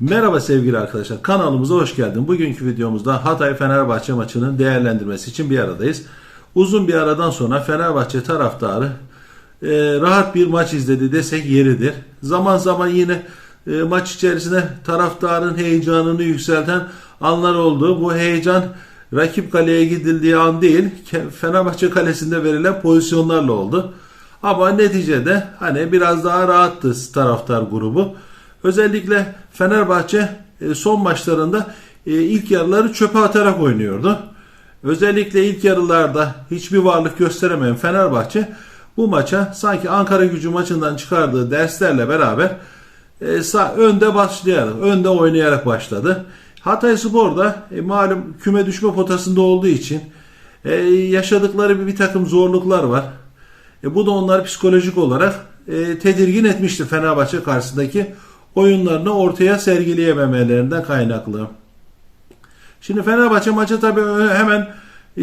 Merhaba sevgili arkadaşlar kanalımıza hoş geldin. Bugünkü videomuzda Hatay Fenerbahçe maçının değerlendirmesi için bir aradayız. Uzun bir aradan sonra Fenerbahçe taraftarı e, rahat bir maç izledi desek yeridir. Zaman zaman yine e, maç içerisinde taraftarın heyecanını yükselten anlar oldu. Bu heyecan rakip kaleye gidildiği an değil Fenerbahçe kalesinde verilen pozisyonlarla oldu. Ama neticede hani biraz daha rahattı taraftar grubu. Özellikle Fenerbahçe e, son maçlarında e, ilk yarıları çöpe atarak oynuyordu. Özellikle ilk yarılarda hiçbir varlık gösteremeyen Fenerbahçe bu maça sanki Ankara gücü maçından çıkardığı derslerle beraber e, önde başlayarak, önde oynayarak başladı. Hatay Spor da malum küme düşme potasında olduğu için yaşadıkları bir, takım zorluklar var. Bu da onları psikolojik olarak tedirgin etmişti Fenerbahçe karşısındaki oyunlarını ortaya sergileyememelerinden kaynaklı. Şimdi Fenerbahçe maçı tabii hemen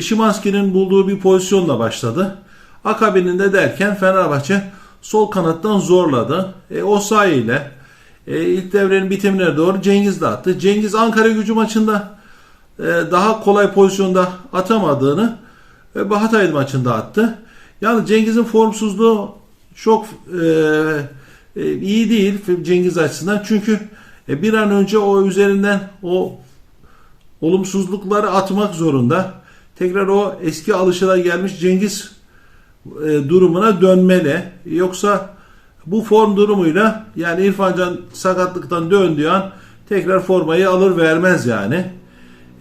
Şimanski'nin bulduğu bir pozisyonla başladı. Akabininde derken Fenerbahçe sol kanattan zorladı. E, o sayıyla e, ilk devrenin bitimine doğru Cengiz de attı. Cengiz Ankara gücü maçında e, daha kolay pozisyonda atamadığını e, Hatay maçında attı. Yani Cengiz'in formsuzluğu çok e, e, iyi değil Cengiz açısından. Çünkü e, bir an önce o üzerinden o olumsuzlukları atmak zorunda. Tekrar o eski alışıla gelmiş Cengiz e, durumuna dönmeli. Yoksa bu form durumuyla yani İrfan Can sakatlıktan döndüğü an tekrar formayı alır vermez yani.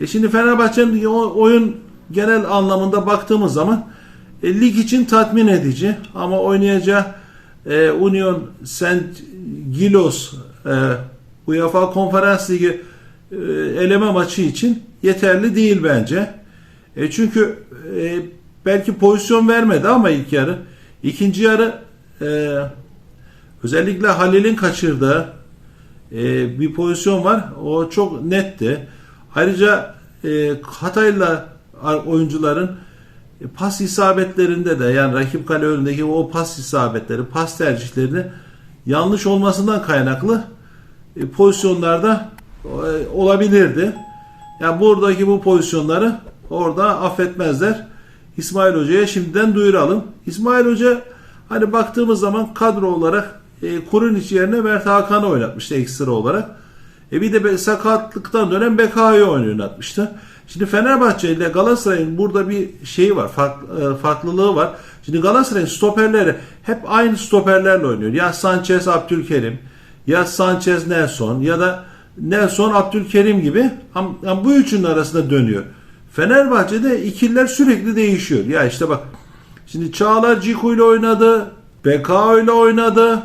E şimdi Fenerbahçe'nin oyun genel anlamında baktığımız zaman e, lig için tatmin edici ama oynayacağı e, Union Saint Gilos e, UEFA Konferans Ligi e, eleme maçı için yeterli değil bence. E, çünkü e, belki pozisyon vermedi ama ilk yarı. ikinci yarı e, özellikle Halil'in kaçırdığı e, bir pozisyon var. O çok netti. Ayrıca e, Hatay'la oyuncuların pas isabetlerinde de yani rakip kale önündeki o pas isabetleri, pas tercihlerini yanlış olmasından kaynaklı e, pozisyonlarda e, olabilirdi. Yani buradaki bu pozisyonları orada affetmezler. İsmail Hoca'ya şimdiden duyuralım. İsmail Hoca hani baktığımız zaman kadro olarak e, Kurunic yerine Mert Hakan'ı oynatmıştı ekstra olarak. E bir de sakatlıktan dönen Beka'yı oynatmıştı. Şimdi Fenerbahçe ile Galatasaray'ın burada bir şeyi var, e, farklılığı var. Şimdi Galatasaray'ın stoperleri hep aynı stoperlerle oynuyor. Ya Sanchez, Abdülkerim, ya Sanchez, Nelson ya da Nelson, Abdülkerim gibi ama bu üçünün arasında dönüyor. Fenerbahçe'de ikililer sürekli değişiyor. Ya işte bak şimdi Çağlar Ciku ile oynadı, Beka ile oynadı,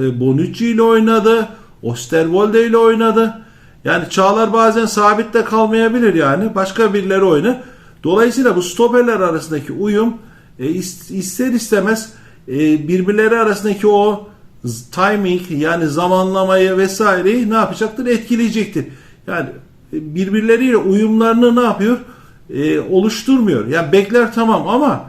e, Bonucci ile oynadı, Osterwolde ile oynadı. Yani Çağlar bazen sabitte kalmayabilir yani. Başka birileri oynar. Dolayısıyla bu stoperler arasındaki uyum e, is- ister istemez e, birbirleri arasındaki o timing yani zamanlamayı vesaireyi ne yapacaktır? Etkileyecektir. Yani e, birbirleriyle uyumlarını ne yapıyor? E, oluşturmuyor. Yani bekler tamam ama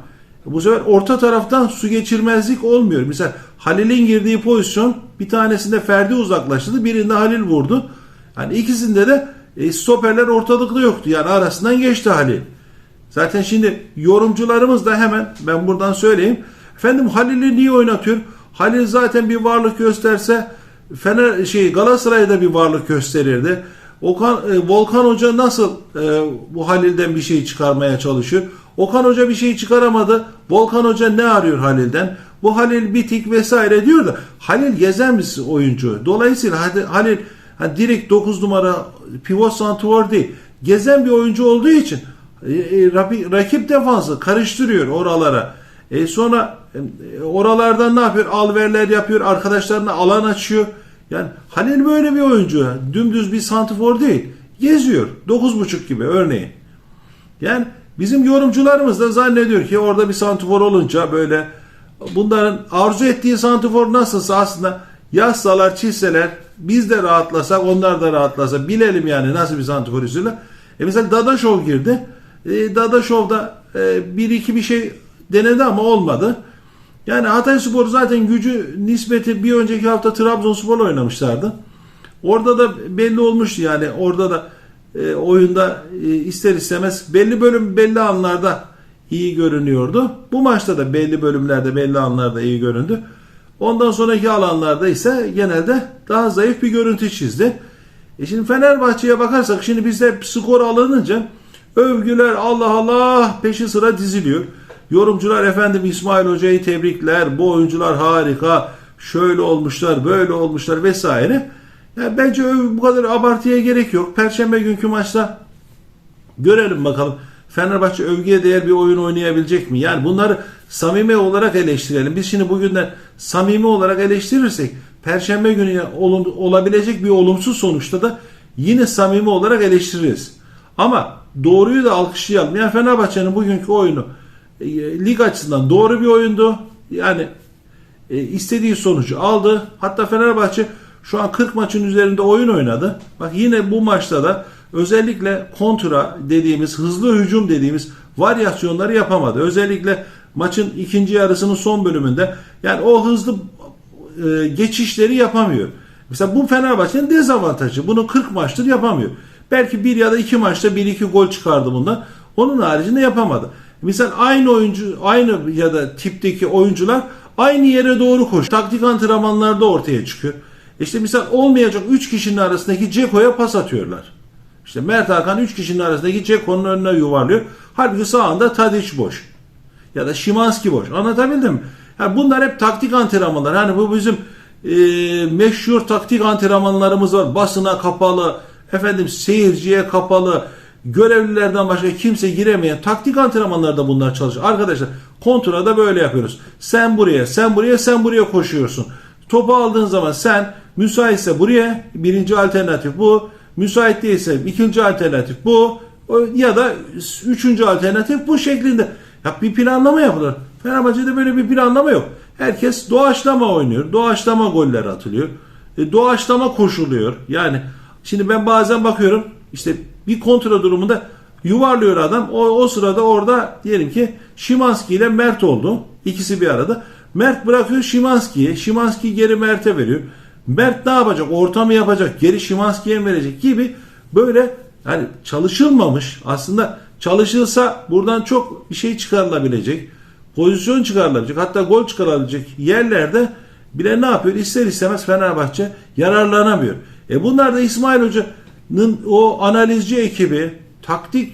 bu sefer orta taraftan su geçirmezlik olmuyor. Mesela Halil'in girdiği pozisyon bir tanesinde Ferdi uzaklaştırdı. Birinde Halil vurdu. Yani ikisinde de e, stoperler ortalıkta yoktu. Yani arasından geçti Halil. Zaten şimdi yorumcularımız da hemen ben buradan söyleyeyim. Efendim Halil'i niye oynatıyor? Halil zaten bir varlık gösterse Fener şey Galatasaray'da bir varlık gösterirdi. Okan e, Volkan Hoca nasıl e, bu Halil'den bir şey çıkarmaya çalışıyor? Okan Hoca bir şey çıkaramadı. Volkan Hoca ne arıyor Halil'den? Bu Halil bitik vesaire diyor da Halil gezen bir oyuncu. Dolayısıyla Halil hani direkt 9 numara pivot santrfor değil. Gezen bir oyuncu olduğu için e, e, rapi- rakip defansı karıştırıyor oralara. E sonra e, oralardan ne yapıyor? Alverler yapıyor. Arkadaşlarına alan açıyor. Yani Halil böyle bir oyuncu. Dümdüz bir santifor değil. Geziyor. 9.5 gibi örneğin. Yani bizim yorumcularımız da zannediyor ki orada bir santifor olunca böyle bunların arzu ettiği santifor nasılsa aslında yazsalar çizseler biz de rahatlasak onlar da rahatlasa bilelim yani nasıl bir santifor istiyorlar. E mesela Dadaşov girdi. E, Dadaşov da e, bir iki bir şey denedi ama olmadı. Yani Hatay Spor zaten gücü nispeti bir önceki hafta Trabzonspor'la oynamışlardı. Orada da belli olmuştu yani orada da e, oyunda e, ister istemez belli bölüm belli anlarda iyi görünüyordu. Bu maçta da belli bölümlerde belli anlarda iyi göründü. Ondan sonraki alanlarda ise genelde daha zayıf bir görüntü çizdi. E şimdi Fenerbahçe'ye bakarsak şimdi bizde skor alınınca övgüler Allah Allah peşi sıra diziliyor. Yorumcular efendim İsmail Hoca'yı tebrikler. Bu oyuncular harika. Şöyle olmuşlar, böyle olmuşlar vesaire. Yani bence bu kadar abartıya gerek yok. Perşembe günkü maçta görelim bakalım. Fenerbahçe övgüye değer bir oyun oynayabilecek mi? Yani bunları samimi olarak eleştirelim. Biz şimdi bugünden samimi olarak eleştirirsek Perşembe günü olabilecek bir olumsuz sonuçta da yine samimi olarak eleştiririz. Ama doğruyu da alkışlayalım. Yani Fenerbahçe'nin bugünkü oyunu e, lig açısından doğru bir oyundu. Yani e, istediği sonucu aldı. Hatta Fenerbahçe şu an 40 maçın üzerinde oyun oynadı. Bak yine bu maçta da özellikle kontra dediğimiz hızlı hücum dediğimiz varyasyonları yapamadı. Özellikle maçın ikinci yarısının son bölümünde yani o hızlı e, geçişleri yapamıyor. Mesela bu Fenerbahçe'nin dezavantajı. Bunu 40 maçtır yapamıyor. Belki bir ya da iki maçta bir iki gol çıkardı bundan. Onun haricinde yapamadı. Misal aynı oyuncu, aynı ya da tipteki oyuncular aynı yere doğru koş. Taktik antrenmanlarda ortaya çıkıyor. İşte misal olmayacak 3 kişinin arasındaki Ceko'ya pas atıyorlar. İşte Mert Hakan 3 kişinin arasındaki Ceko'nun önüne yuvarlıyor. Halbuki sağında Tadic boş. Ya da Şimanski boş. Anlatabildim mi? Yani bunlar hep taktik antrenmanlar. Hani bu bizim e, meşhur taktik antrenmanlarımız var. Basına kapalı, efendim seyirciye kapalı, görevlilerden başka kimse giremeyen taktik antrenmanlarda bunlar çalışıyor. Arkadaşlar kontrada böyle yapıyoruz. Sen buraya, sen buraya, sen buraya koşuyorsun. Topu aldığın zaman sen müsaitse buraya birinci alternatif bu. Müsait değilse ikinci alternatif bu. Ya da üçüncü alternatif bu şeklinde. Ya bir planlama yapılır. Fenerbahçe'de böyle bir planlama yok. Herkes doğaçlama oynuyor. Doğaçlama goller atılıyor. E, doğaçlama koşuluyor. Yani şimdi ben bazen bakıyorum işte bir kontra durumunda yuvarlıyor adam. O, o sırada orada diyelim ki Şimanski ile Mert oldu. İkisi bir arada. Mert bırakıyor Şimanski'ye. Şimanski geri Mert'e veriyor. Mert ne yapacak? Orta yapacak? Geri Şimanski'ye mi verecek gibi böyle yani çalışılmamış. Aslında çalışılsa buradan çok bir şey çıkarılabilecek. Pozisyon çıkarılabilecek. Hatta gol çıkarılabilecek yerlerde bile ne yapıyor? İster istemez Fenerbahçe yararlanamıyor. E bunlar da İsmail Hoca'nın o analizci ekibi, taktik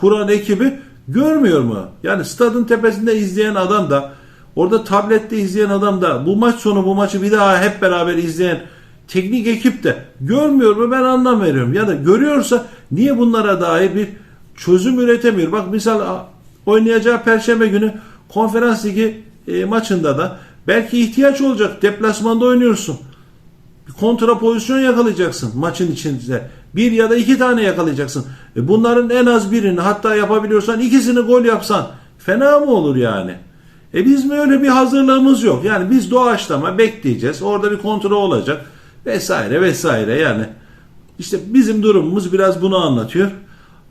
kuran ekibi görmüyor mu? Yani stadın tepesinde izleyen adam da orada tablette izleyen adam da bu maç sonu bu maçı bir daha hep beraber izleyen teknik ekip de görmüyor mu ben anlam veriyorum. Ya da görüyorsa niye bunlara dair bir çözüm üretemiyor? Bak misal oynayacağı perşembe günü konferans ligi e, maçında da belki ihtiyaç olacak. Deplasmanda oynuyorsun. Bir kontra pozisyon yakalayacaksın maçın içinde. Bir ya da iki tane yakalayacaksın. E bunların en az birini hatta yapabiliyorsan ikisini gol yapsan fena mı olur yani? E biz mi öyle bir hazırlığımız yok. Yani biz doğaçlama bekleyeceğiz. Orada bir kontrol olacak vesaire vesaire yani. İşte bizim durumumuz biraz bunu anlatıyor.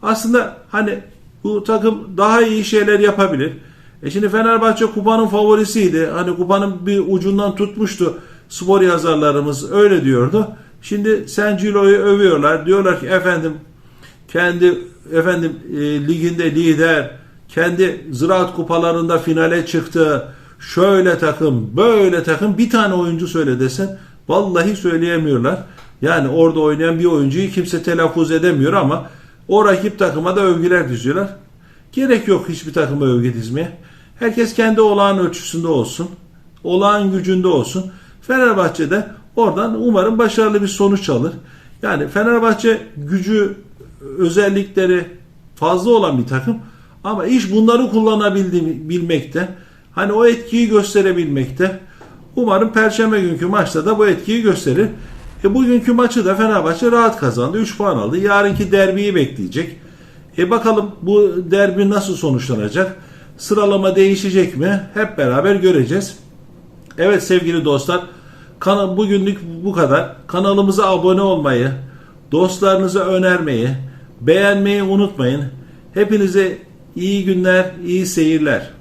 Aslında hani bu takım daha iyi şeyler yapabilir. E şimdi Fenerbahçe kupanın favorisiydi. Hani kupanın bir ucundan tutmuştu. Spor yazarlarımız öyle diyordu. Şimdi Sencilo'yu övüyorlar. Diyorlar ki efendim kendi efendim e, liginde lider, kendi ziraat kupalarında finale çıktı. Şöyle takım, böyle takım bir tane oyuncu söyle desen vallahi söyleyemiyorlar. Yani orada oynayan bir oyuncuyu kimse telaffuz edemiyor ama o rakip takıma da övgüler diziyorlar. Gerek yok hiçbir takıma övgü dizmeye. Herkes kendi olağan ölçüsünde olsun. Olağan gücünde olsun. Fenerbahçe'de oradan umarım başarılı bir sonuç alır. Yani Fenerbahçe gücü, özellikleri fazla olan bir takım ama iş bunları kullanabilmekte. Hani o etkiyi gösterebilmekte. Umarım Perşembe günkü maçta da bu etkiyi gösterir. E bugünkü maçı da Fenerbahçe rahat kazandı. 3 puan aldı. Yarınki derbiyi bekleyecek. E bakalım bu derbi nasıl sonuçlanacak? Sıralama değişecek mi? Hep beraber göreceğiz. Evet sevgili dostlar, bugünlük bu kadar. Kanalımıza abone olmayı, dostlarınıza önermeyi, beğenmeyi unutmayın. Hepinize iyi günler, iyi seyirler.